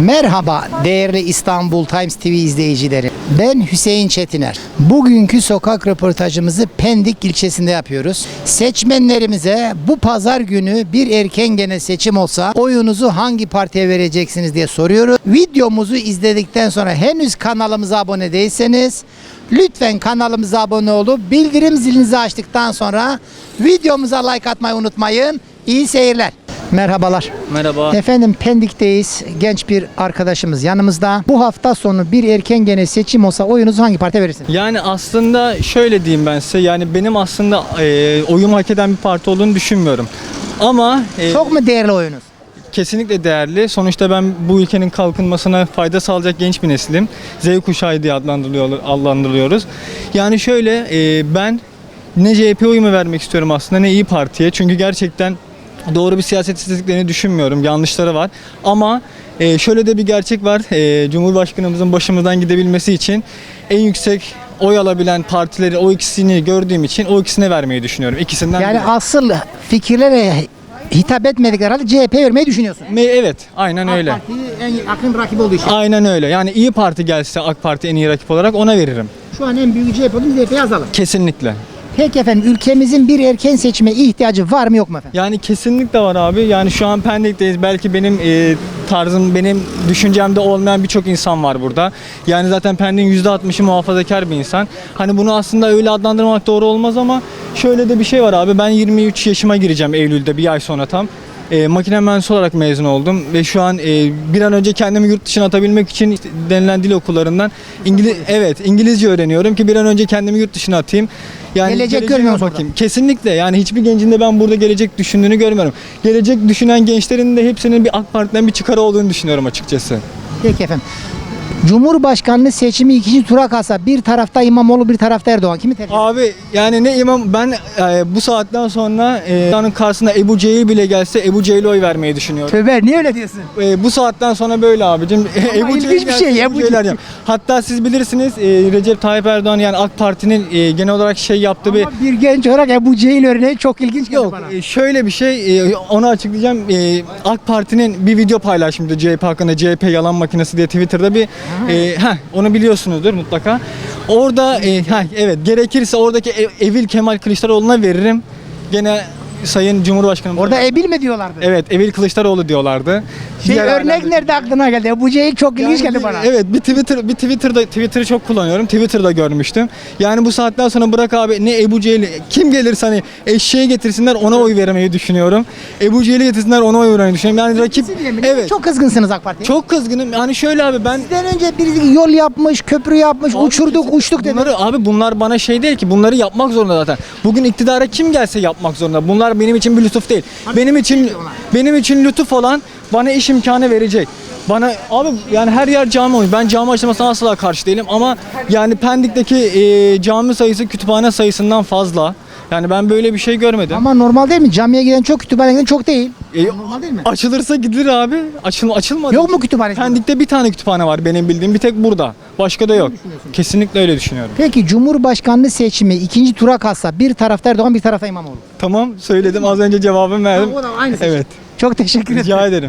Merhaba değerli İstanbul Times TV izleyicileri. Ben Hüseyin Çetiner. Bugünkü sokak röportajımızı Pendik ilçesinde yapıyoruz. Seçmenlerimize bu pazar günü bir erken gene seçim olsa oyunuzu hangi partiye vereceksiniz diye soruyoruz. Videomuzu izledikten sonra henüz kanalımıza abone değilseniz lütfen kanalımıza abone olup bildirim zilinizi açtıktan sonra videomuza like atmayı unutmayın. İyi seyirler. Merhabalar. Merhaba. Efendim Pendik'teyiz. Genç bir arkadaşımız yanımızda. Bu hafta sonu bir erken gene seçim olsa oyunuzu hangi partiye verirsiniz? Yani aslında şöyle diyeyim ben size yani benim aslında e, oyumu hak eden bir parti olduğunu düşünmüyorum. Ama e, Çok mu değerli oyunuz? kesinlikle değerli. Sonuçta ben bu ülkenin kalkınmasına fayda sağlayacak genç bir neslim. Z kuşağı diye adlandırılıyor, adlandırılıyoruz. Yani şöyle e, ben ne CHP oyumu vermek istiyorum aslında ne İyi Parti'ye. Çünkü gerçekten doğru bir siyaset istediklerini düşünmüyorum. Yanlışları var. Ama e, şöyle de bir gerçek var. E, Cumhurbaşkanımızın başımızdan gidebilmesi için en yüksek oy alabilen partileri o ikisini gördüğüm için o ikisine vermeyi düşünüyorum. İkisinden Yani biri. asıl fikirlere hitap etmedikleri halde CHP vermeyi düşünüyorsun. Me- Evet, aynen öyle. AK Parti en yakın rakip olduğu için. Aynen öyle. Yani İyi Parti gelse AK Parti en iyi rakip olarak ona veririm. Şu an en büyük CHP olduğunu CHP'ye yazalım. Kesinlikle. Peki efendim ülkemizin bir erken seçime ihtiyacı var mı yok mu efendim? Yani kesinlikle var abi. Yani şu an Pendik'teyiz. Belki benim e, tarzım, benim düşüncemde olmayan birçok insan var burada. Yani zaten Pendik'in %60'ı muhafazakar bir insan. Hani bunu aslında öyle adlandırmak doğru olmaz ama şöyle de bir şey var abi. Ben 23 yaşıma gireceğim Eylül'de bir ay sonra tam. E, makine mühendisi olarak mezun oldum ve şu an e, bir an önce kendimi yurt dışına atabilmek için işte denilen dil okullarından İngiliz evet İngilizce öğreniyorum ki bir an önce kendimi yurt dışına atayım. Yani Gelecek musun bakayım. Kesinlikle yani hiçbir gencin de ben burada gelecek düşündüğünü görmüyorum. Gelecek düşünen gençlerin de hepsinin bir AK Parti'den bir çıkarı olduğunu düşünüyorum açıkçası. Peki efendim. Cumhurbaşkanlığı seçimi ikinci tura kalsa bir tarafta İmamoğlu bir tarafta Erdoğan kimi tercih? Abi yani ne imam ben e, bu saatten sonra e, onun karşısına Ebu Cehil bile gelse Ebu Cehil'e oy vermeyi düşünüyorum. Tövbe niye öyle diyorsun? E, bu saatten sonra böyle abicim. ilginç Cehil bir gelse şey Ebu bu Cehil diyeceğim. Hatta siz bilirsiniz e, Recep Tayyip Erdoğan yani AK Parti'nin e, genel olarak şey yaptığı bir Ama bir genç olarak Ebu Cehil örneği çok ilginç geldi Yok bana. e, şöyle bir şey e, onu açıklayacağım. E, AK Parti'nin bir video paylaşmıştı CHP hakkında CHP yalan makinesi diye Twitter'da bir e, heh, onu biliyorsunuzdur mutlaka. Orada e, heh, evet gerekirse oradaki ev- Evil Kemal Kılıçdaroğlu'na veririm. Gene Sayın Cumhurbaşkanım. Orada Ebil mi diyorlardı? Evet Evil Kılıçdaroğlu diyorlardı. Şey örnek yerlerde- nerede aklına geldi? Ebu Cehil çok ilginç yani geldi bir- bana. Evet bir Twitter bir Twitter'da Twitter'ı çok kullanıyorum. Twitter'da görmüştüm. Yani bu saatten sonra bırak abi ne Ebu Cehil kim gelirse hani eşeği getirsinler ona oy vermeyi düşünüyorum. Ebu Cehil'i getirsinler ona oy vermeyi düşünüyorum. Yani rakip evet. Çok kızgınsınız AK Parti'ye. çok kızgınım. Yani şöyle abi ben Sizden önce birisi yol yapmış, köprü yapmış, uçurduk, uçtuk dedi. Bunları abi bunlar bana şey değil ki bunları yapmak zorunda zaten. Bugün iktidara kim gelse yapmak zorunda. Bunlar benim için bir lütuf değil. Benim için benim için lütuf olan bana iş imkanı verecek. Bana abi yani her yer cami olmuş. Ben cami açılmasına asla karşı değilim ama yani Pendik'teki e, cami sayısı kütüphane sayısından fazla. Yani ben böyle bir şey görmedim. Ama normal değil mi? Camiye giden çok, kütüphaneye giden çok değil. E, normal değil mi? Açılırsa gidilir abi. Açıl açılmadı. Yok mu kütüphane? Pendik'te bir tane kütüphane var benim bildiğim. Bir tek burada. Başka da yok. Kesinlikle öyle düşünüyorum. Peki Cumhurbaşkanlığı seçimi ikinci tura kalsa bir tarafta Erdoğan bir tarafta İmamoğlu. Tamam söyledim az önce cevabımı verdim. O da aynı seçim. Evet. Çok teşekkür ederim. Rica ederim.